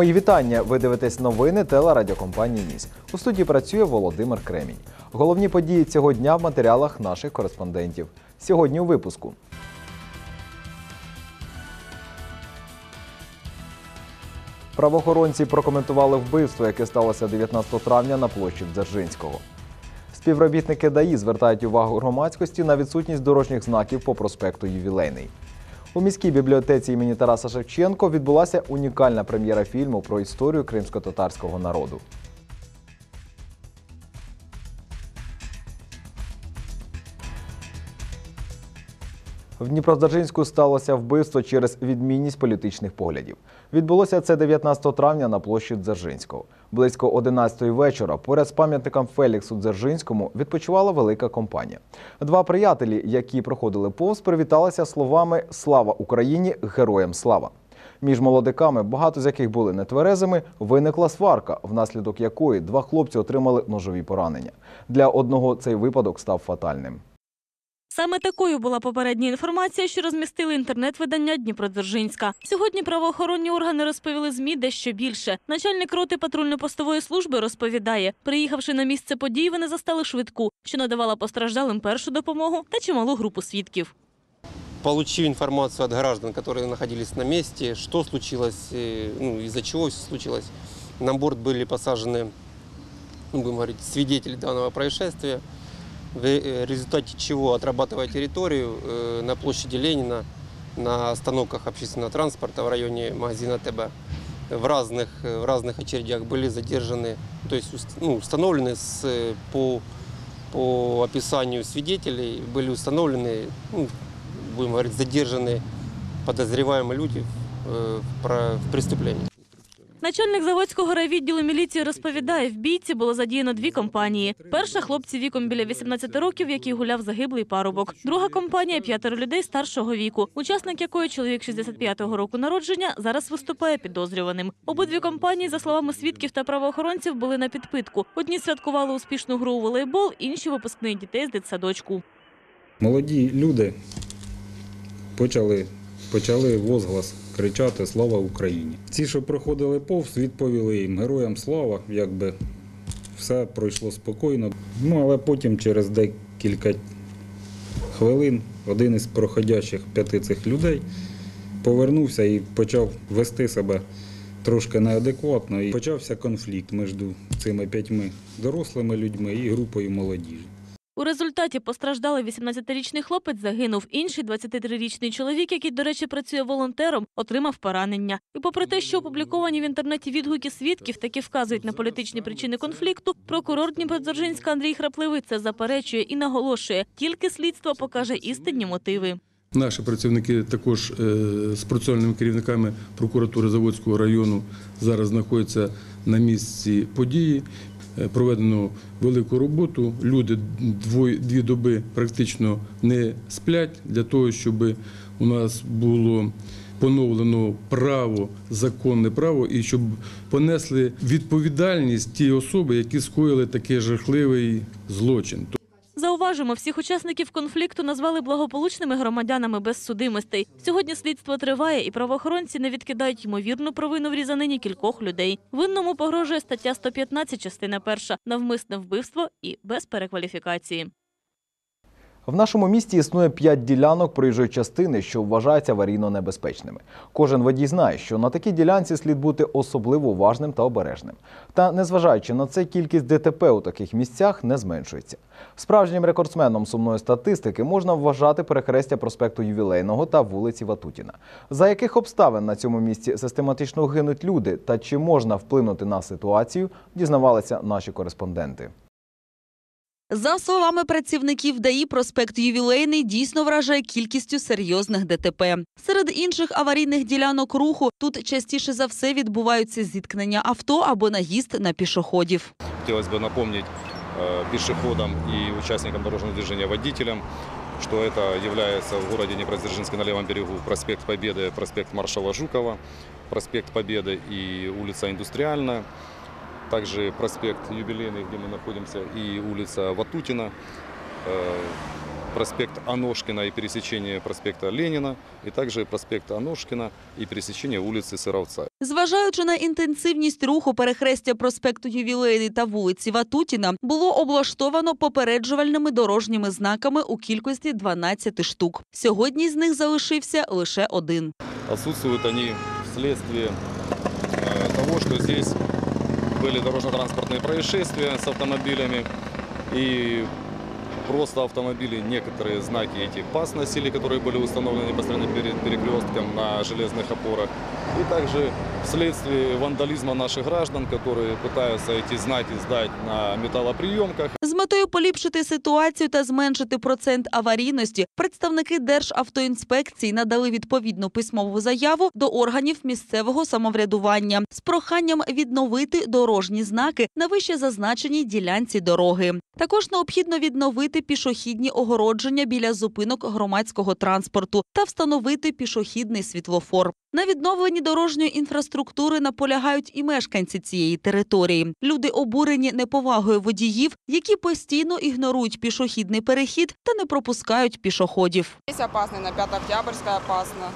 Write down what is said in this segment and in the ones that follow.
Мої вітання. Ви дивитесь новини телерадіокомпанії Ніс. У студії працює Володимир Кремінь. Головні події цього дня в матеріалах наших кореспондентів. Сьогодні у випуску. Правоохоронці прокоментували вбивство, яке сталося 19 травня на площі Дзержинського. Співробітники ДАІ звертають увагу громадськості на відсутність дорожніх знаків по проспекту Ювілейний. У міській бібліотеці імені Тараса Шевченко відбулася унікальна прем'єра фільму про історію кримсько-татарського народу. В Дніпродзержинську сталося вбивство через відмінність політичних поглядів. Відбулося це 19 травня на площі Дзержинського. Близько 11 вечора поряд з пам'ятником Феліксу Дзержинському відпочивала велика компанія. Два приятелі, які проходили повз, привіталися словами Слава Україні! Героям слава! Між молодиками, багато з яких були нетверезими, виникла сварка, внаслідок якої два хлопці отримали ножові поранення. Для одного цей випадок став фатальним. Саме такою була попередня інформація, що розмістили інтернет-видання Дніпродзержинська. Сьогодні правоохоронні органи розповіли ЗМІ дещо більше. Начальник роти патрульно-постової служби розповідає, приїхавши на місце подій, вони застали швидку, що надавала постраждалим першу допомогу та чималу групу свідків. Получив информацию от граждан, которые находились на месте, что случилось, э, ну, из-за чего все случилось. На борт были посажены, ну, будем говорить, свидетели данного происшествия, В э, результате чего, отрабатывая территорию э, на площади Ленина, на остановках общественного транспорта в районе магазина ТБ, в разных, э, в разных очередях были задержаны, то есть ну, установлены с, по, по описанию свидетелей, были установлены, ну, будем говорить, задержаны подозреваемые люди в, про- в преступлении. Начальник заводського райвідділу міліції розповідає, в бійці було задіяно дві компанії. Перша хлопці віком біля 18 років, в якій гуляв загиблий парубок. Друга компанія п'ятеро людей старшого віку, учасник якої чоловік 65-го року народження зараз виступає підозрюваним. Обидві компанії, за словами свідків та правоохоронців, були на підпитку. Одні святкували успішну гру у волейбол, інші випускник дітей з дитсадочку. Молоді люди почали, почали возглас кричати Слава Україні. Ті, що проходили повз, відповіли їм Героям слава, якби все пройшло спокійно. Ну, але потім, через декілька хвилин, один із проходячих п'яти цих людей повернувся і почав вести себе трошки неадекватно. І почався конфлікт між цими п'ятьми дорослими людьми і групою молодіжі. У результаті постраждалий 18-річний хлопець загинув. Інший 23-річний чоловік, який, до речі, працює волонтером, отримав поранення. І попри те, що опубліковані в інтернеті відгуки свідків таки вказують на політичні причини конфлікту, прокурор Дніпродзержинська Андрій Храпливий це заперечує і наголошує, тільки слідство покаже істинні мотиви. Наші працівники також е, з процесуальними керівниками прокуратури Заводського району зараз знаходяться на місці події. Е, Проведено велику роботу. Люди дві доби практично не сплять для того, щоб у нас було поновлено право, законне право, і щоб понесли відповідальність ті особи, які скоїли такий жахливий злочин. Зауважимо, всіх учасників конфлікту назвали благополучними громадянами без судимостей. Сьогодні слідство триває, і правоохоронці не відкидають ймовірну провину в різанині кількох людей. Винному погрожує стаття 115, частина перша – навмисне вбивство і без перекваліфікації. В нашому місті існує п'ять ділянок проїжджої частини, що вважаються аварійно небезпечними. Кожен водій знає, що на такій ділянці слід бути особливо уважним та обережним. Та незважаючи на це, кількість ДТП у таких місцях не зменшується. Справжнім рекордсменом сумної статистики можна вважати перехрестя проспекту Ювілейного та вулиці Ватутіна. За яких обставин на цьому місці систематично гинуть люди та чи можна вплинути на ситуацію, дізнавалися наші кореспонденти. За словами працівників ДАІ, проспект Ювілейний дійсно вражає кількістю серйозних ДТП. Серед інших аварійних ділянок руху тут частіше за все відбуваються зіткнення авто або наїзд на пішоходів. Хотелось бы напомнить э, пешеходам и участникам дорожного движения, водителям что это является в городе Днепродзержинске на левом берегу проспект Победы, проспект маршала Жукова, проспект Победы и улица Индустриальная, также проспект Юбилейный, где мы находимся, и улица Ватутина, э, проспект Аношкина и пересечение проспекта Ленина, и также проспект Аношкина и пересечение улицы Сыровца. Зважаючи на інтенсивність руху перехрестя проспекту Ювілейний та вулиці Ватутіна, було облаштовано попереджувальними дорожніми знаками у кількості 12 штук. Сьогодні з них залишився лише один. Отсутствуют они вследствие э, того, что здесь были дорожно-транспортные происшествия с автомобилями. И просто автомобили, некоторые знаки эти ПАС носили, которые были установлены непосредственно перед перекрестком на железных опорах. И также вследствие вандализма наших граждан, которые пытаются эти знаки сдать на металлоприемках. З метою поліпшити ситуацію та зменшити процент аварійності, представники Державтоінспекції надали відповідну письмову заяву до органів місцевого самоврядування з проханням відновити дорожні знаки на вище зазначеній ділянці дороги. Також необхідно відновити пішохідні огородження біля зупинок громадського транспорту та встановити пішохідний світлофор. На відновленні дорожньої інфраструктури наполягають і мешканці цієї території. Люди обурені неповагою водіїв, які постійно ігнорують пішохідний перехід та не пропускають пішоходів. Здесь опасно, на 5 Октябрьская опасно.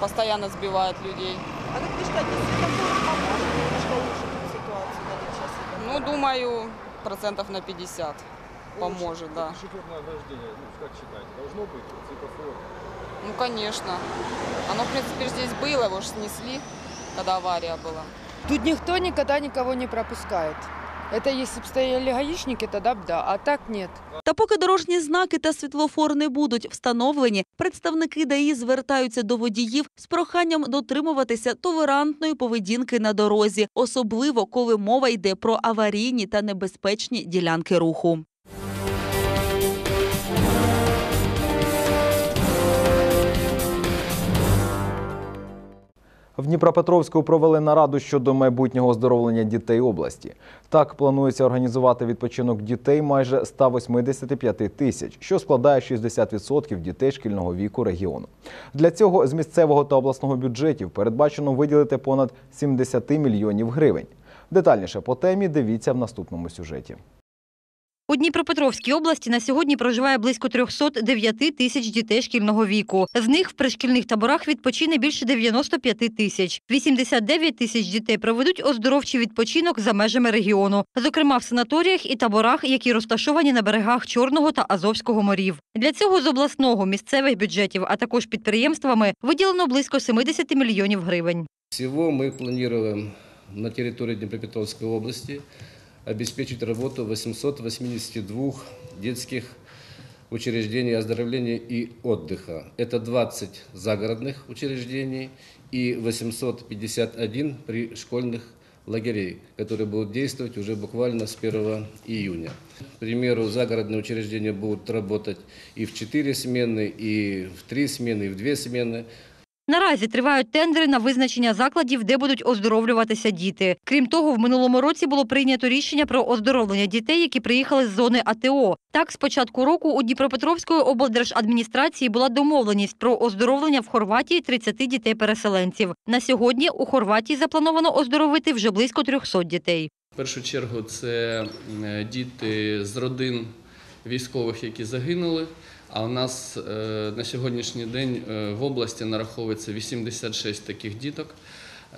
Постоянно сбивают людей. А как вы считаете, светофор поможет немножко данный час? Ну, думаю, процентов на 50 поможет, да. Шоферное вождение, ну, как считаете, должно быть светофор? Ну, конечно. Оно, в принципе, здесь было, его же снесли, когда авария была. Тут никто никогда никого не пропускает. Это если бы стояли гаишники, тогда б да, а так нет. Та поки дорожні знаки та світлофор не будуть встановлені, представники ДАІ звертаються до водіїв з проханням дотримуватися толерантної поведінки на дорозі, особливо коли мова йде про аварійні та небезпечні ділянки руху. В Дніпропетровську провели нараду щодо майбутнього оздоровлення дітей області. Так планується організувати відпочинок дітей майже 185 тисяч, що складає 60% дітей шкільного віку регіону. Для цього з місцевого та обласного бюджетів передбачено виділити понад 70 мільйонів гривень. Детальніше по темі дивіться в наступному сюжеті. У Дніпропетровській області на сьогодні проживає близько 309 тисяч дітей шкільного віку. З них в пришкільних таборах відпочине більше 95 тисяч. 89 тисяч дітей проведуть оздоровчий відпочинок за межами регіону, зокрема в санаторіях і таборах, які розташовані на берегах Чорного та Азовського морів. Для цього з обласного місцевих бюджетів, а також підприємствами виділено близько 70 мільйонів гривень. Всего мы планируем на территории Днепропетровской области обеспечить работу 882 детских учреждений оздоровления и отдыха. Это 20 загородных учреждений и 851 пришкольных лагерей, которые будут действовать уже буквально с 1 июня. К примеру, загородные учреждения будут работать и в 4 смены, и в 3 смены, и в 2 смены. Наразі тривають тендери на визначення закладів, де будуть оздоровлюватися діти. Крім того, в минулому році було прийнято рішення про оздоровлення дітей, які приїхали з зони АТО. Так, з початку року у Дніпропетровської облдержадміністрації була домовленість про оздоровлення в Хорватії 30 дітей-переселенців. На сьогодні у Хорватії заплановано оздоровити вже близько 300 дітей. В першу чергу це е, діти з родин військових, які загинули. А у нас е, на сьогоднішній день е, в області нараховується 86 таких діток.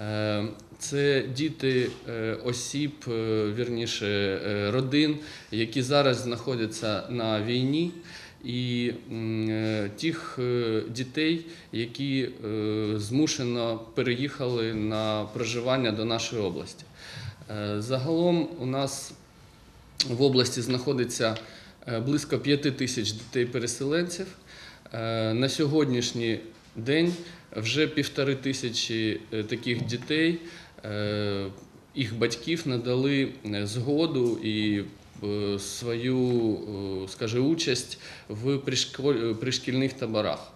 Е, Це діти осіб, вірніше родин, які зараз знаходяться на війні, і тих дітей, які змушено переїхали на проживання до нашої області. Загалом у нас в області знаходиться близько 5 тисяч дітей-переселенців. Е, На сьогоднішній день вже півтори тисячі е, таких дітей, е, їх батьків надали е, згоду і е, свою, е, участь в пришкільних таборах.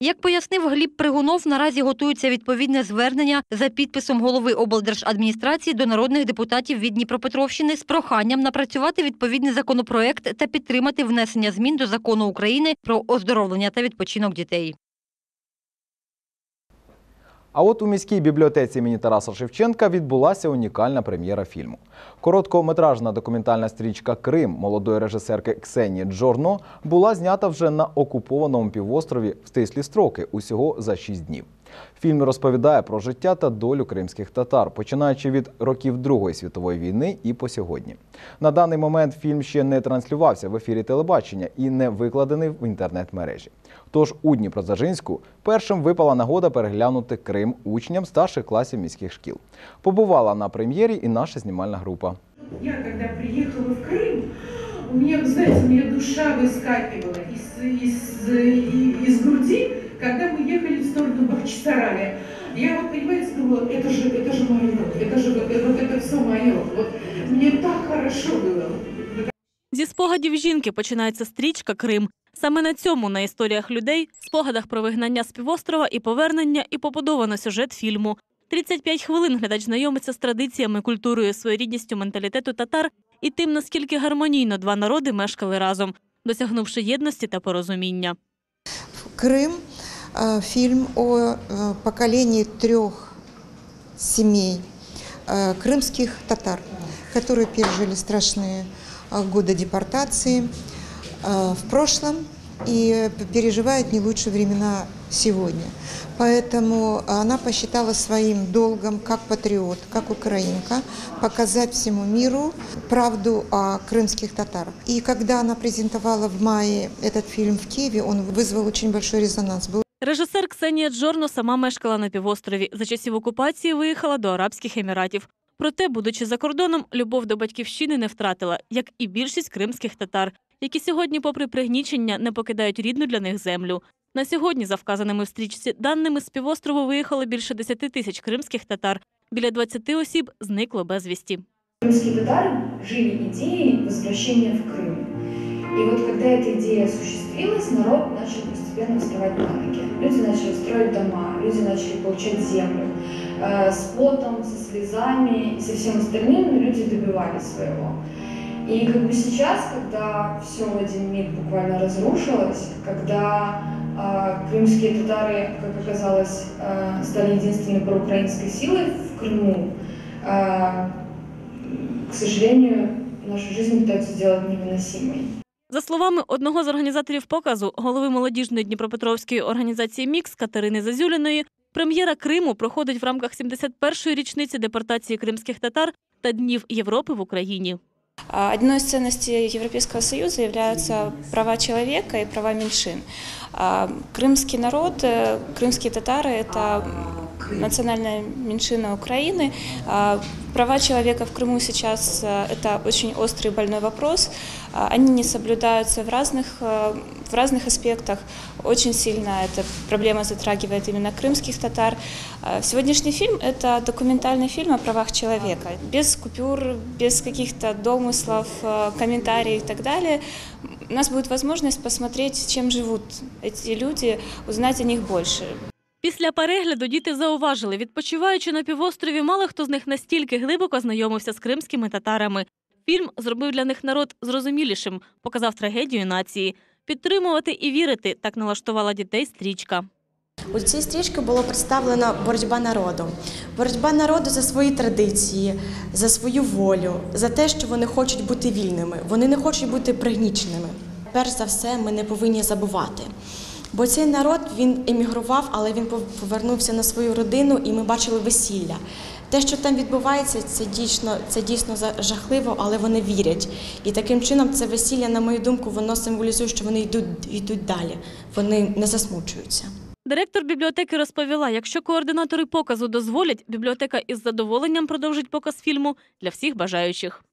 Як пояснив Гліб Пригунов, наразі готується відповідне звернення за підписом голови облдержадміністрації до народних депутатів від Дніпропетровщини з проханням напрацювати відповідний законопроект та підтримати внесення змін до закону України про оздоровлення та відпочинок дітей. А от у міській бібліотеці імені Тараса Шевченка відбулася унікальна прем'єра фільму. Короткометражна документальна стрічка Крим молодої режисерки Ксенії Джорно була знята вже на окупованому півострові в стислі строки усього за 6 днів. Фільм розповідає про життя та долю кримських татар, починаючи від років Другої світової війни і по сьогодні. На даний момент фільм ще не транслювався в ефірі телебачення і не викладений в інтернет-мережі. Тож у Дніпродзержинську першим випала нагода переглянути Крим учням старших класів міських шкіл. Побувала на прем'єрі і наша знімальна група. Я когда приехала в Крым, у меня, вы знаете, у меня душа выскакивала из, из, и- из груди, когда мы ехали в сторону Бахчисарая. Я вот, понимаете, думала, это же, это же мое, это же вот, вот это все мое. Вот мне так хорошо было. Зі спогадів жінки починається стрічка Крим. Саме на цьому, на історіях людей, спогадах про вигнання з півострова і повернення, і побудовано сюжет фільму. 35 хвилин глядач знайомиться з традиціями, культурою, своєрідністю менталітету татар і тим, наскільки гармонійно два народи мешкали разом, досягнувши єдності та порозуміння. Крым э, фильм о э, поколении трех семей э, крымских татар, которые пережили страшные э, годы депортации э, в прошлом и переживают не лучшие времена сегодня. Поэтому она посчитала своим долгом, как патриот, как украинка, показать всему миру правду о крымских татарах. И когда она презентовала в мае этот фильм в Киеве, он вызвал очень большой резонанс. Был Режисер Ксенія Джорно сама мешкала на півострові. За часів окупації виїхала до Арабських Еміратів. Проте, будучи за кордоном, любов до батьківщини не втратила, як і більшість кримських татар, які сьогодні, попри пригнічення, не покидають рідну для них землю. На сьогодні, за вказаними в стрічці даними, з півострову виїхало більше 10 тисяч кримських татар. Біля 20 осіб зникло безвісті. Крымские татары жили идеей возвращения в Крым. И вот когда эта идея осуществилась, народ начал постепенно вставать на ноги. Люди начали строить дома, люди начали получать землю. Э, С потом, со слезами и со всем остальным люди добивались своего. И как бы сейчас, когда все в один миг буквально разрушилось, когда э, крымские татары, как оказалось, э, стали единственной проукраинской силой в Крыму, э, к сожалению, нашу жизнь пытаются сделать невыносимой. За словами одного з організаторів показу, голови молодіжної Дніпропетровської організації Мікс Катерини Зазюліної, прем'єра Криму проходить в рамках 71-ї річниці депортації кримських татар та Днів Європи в Україні. А, Одной из ценностей Европейского Союза являются права человека и права меньшин. А, Крымский народ, э, крымские татары – это национальная меньшина Украины. А, Права человека в Крыму сейчас э, – это очень острый и больной вопрос. А, Они не соблюдаются в разных, э, в разных аспектах. Очень сильно эта проблема затрагивает именно крымских татар. А, Сегодняшний фильм – это документальный фильм о правах человека. Без купюр, без каких-то домыслов, э, комментариев и так далее. У нас будет возможность посмотреть, чем живут эти люди, узнать о них больше. Після перегляду діти зауважили, відпочиваючи на півострові, мало хто з них настільки глибоко знайомився з кримськими татарами. Фільм зробив для них народ зрозумілішим, показав трагедію нації. Підтримувати і вірити так налаштувала дітей стрічка. У цій стрічці було представлена боротьба народу. Боротьба народу за свої традиції, за свою волю, за те, що вони хочуть бути вільними. Вони не хочуть бути пригніченими. Перш за все, ми не повинні забувати. Бо цей народ він емігрував, але він повернувся на свою родину, і ми бачили весілля. Те, що там відбувається, це дійсно, це дійсно жахливо, але вони вірять. І таким чином це весілля, на мою думку, воно символізує, що вони йдуть, йдуть далі, вони не засмучуються. Директор бібліотеки розповіла, якщо координатори показу дозволять, бібліотека із задоволенням продовжить показ фільму для всіх бажаючих.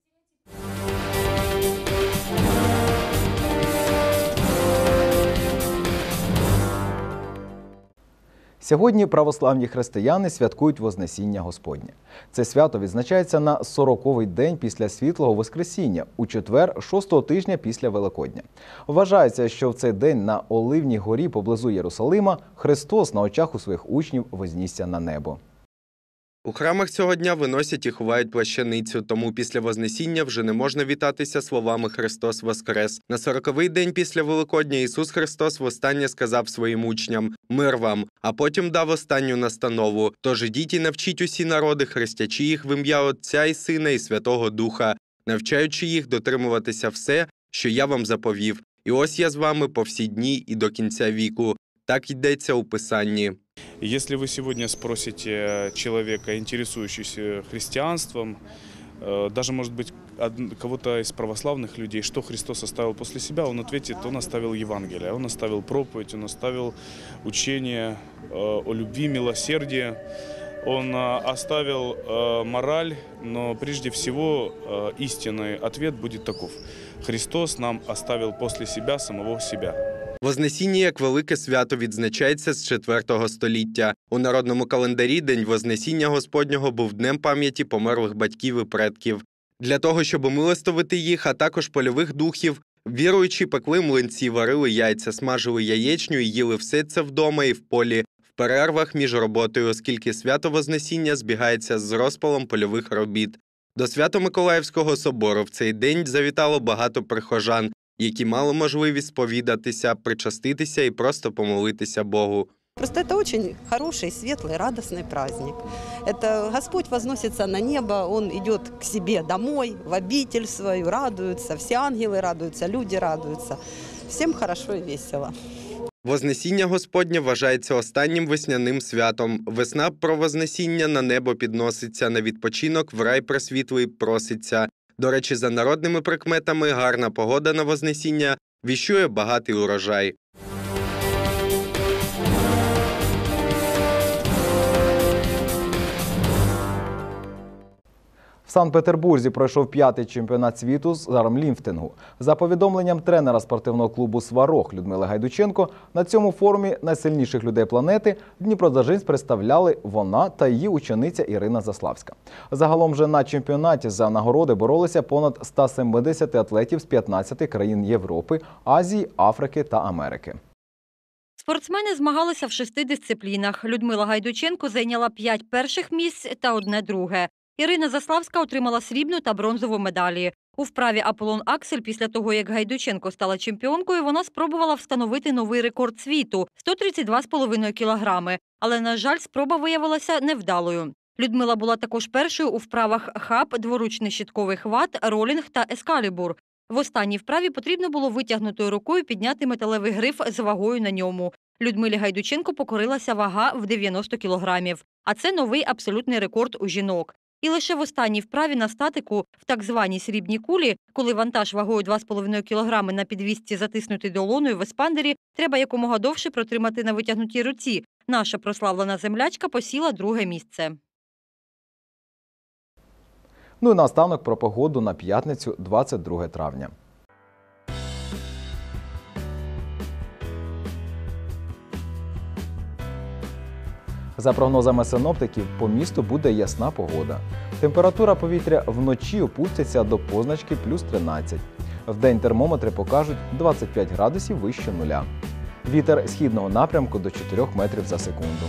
Сьогодні православні християни святкують Вознесіння Господнє. Це свято відзначається на 40-й день після світлого Воскресіння, у четвер, 6-го тижня після Великодня. Вважається, що в цей день на Оливній горі поблизу Єрусалима Христос на очах у своїх учнів вознісся на небо. У храмах цього дня виносять і ховають плащаницю, тому після Вознесіння вже не можна вітатися словами Христос Воскрес. На сороковий день після Великодня Ісус Христос востаннє сказав своїм учням «Мир вам», а потім дав останню настанову. Тож ідіть і навчіть усі народи, хрестячи їх в ім'я Отця і Сина і Святого Духа, навчаючи їх дотримуватися все, що я вам заповів. І ось я з вами по всі дні і до кінця віку. Так йдеться у Писанні. Если вы сегодня спросите человека, интересующегося христианством, э, даже, может быть, кого-то из православных людей, что Христос оставил после себя, он ответит, он оставил Евангелие, он оставил проповедь, он оставил учение э, о любви, милосердии, он э, оставил э, мораль, но прежде всего э, истинный ответ будет таков. Христос нам оставил после себя самого себя. Вознесіння як велике свято відзначається з IV століття. У народному календарі День Вознесіння Господнього був днем пам'яті померлих батьків і предків. Для того, щоб милостивити їх, а також польових духів, віруючі пекли млинці, варили яйця, смажили яєчню і їли все це вдома і в полі, в перервах між роботою, оскільки свято Вознесіння збігається з розпалом польових робіт. До Свято-Миколаївського собору в цей день завітало багато прихожан, які мали можливість сповідатися, причаститися і просто помолитися Богу. Просто это очень хороший, светлый, радостный праздник. Это Господь возносится на небо, Он идет к себе домой, в обитель свою, радуется, все ангелы радуются, люди радуются. Всем хорошо и весело. Вознесіння Господнє вважається останнім весняним святом. Весна про Вознесіння на небо підноситься, на відпочинок в рай просвітлий проситься. До речі, за народними прикметами, гарна погода на Вознесіння віщує багатий урожай. Санкт-Петербурзі пройшов п'ятий чемпіонат світу з армліфтингу. За повідомленням тренера спортивного клубу Сварог Людмили Гайдученко, на цьому форумі найсильніших людей планети Дніпродзержинськ представляли вона та її учениця Ірина Заславська. Загалом же на чемпіонаті за нагороди боролися понад 170 атлетів з 15 країн Європи, Азії, Африки та Америки. Спортсмени змагалися в шести дисциплінах. Людмила Гайдученко зайняла п'ять перших місць та одне друге. Ірина Заславська отримала срібну та бронзову медалі. У вправі Аполлон Аксель після того, як Гайдученко стала чемпіонкою, вона спробувала встановити новий рекорд світу 132,5 кілограми. Але, на жаль, спроба виявилася невдалою. Людмила була також першою у вправах хаб, дворучний щитковий хват, ролінг та ескалібур. В останній вправі потрібно було витягнутою рукою підняти металевий гриф з вагою на ньому. Людмилі Гайдученко покорилася вага в 90 кілограмів, а це новий абсолютний рекорд у жінок. І лише в останній вправі на статику в так званій срібній кулі, коли вантаж вагою 2,5 кілограми на підвісці затиснутий долоною в еспандері, треба якомога довше протримати на витягнутій руці. Наша прославлена землячка посіла друге місце. Ну і наостанок про погоду на п'ятницю, 22 травня. За прогнозами синоптиків, по місту буде ясна погода. Температура повітря вночі опуститься до позначки плюс 13. Вдень термометри покажуть 25 градусів вище нуля. Вітер східного напрямку до 4 метрів за секунду.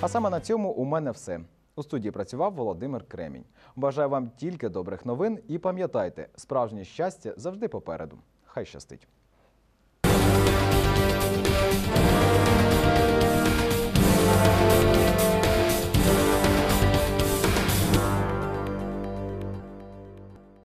А саме на цьому у мене все. У студії працював Володимир Кремінь. Бажаю вам тільки добрих новин і пам'ятайте, справжнє щастя завжди попереду. Хай щастить!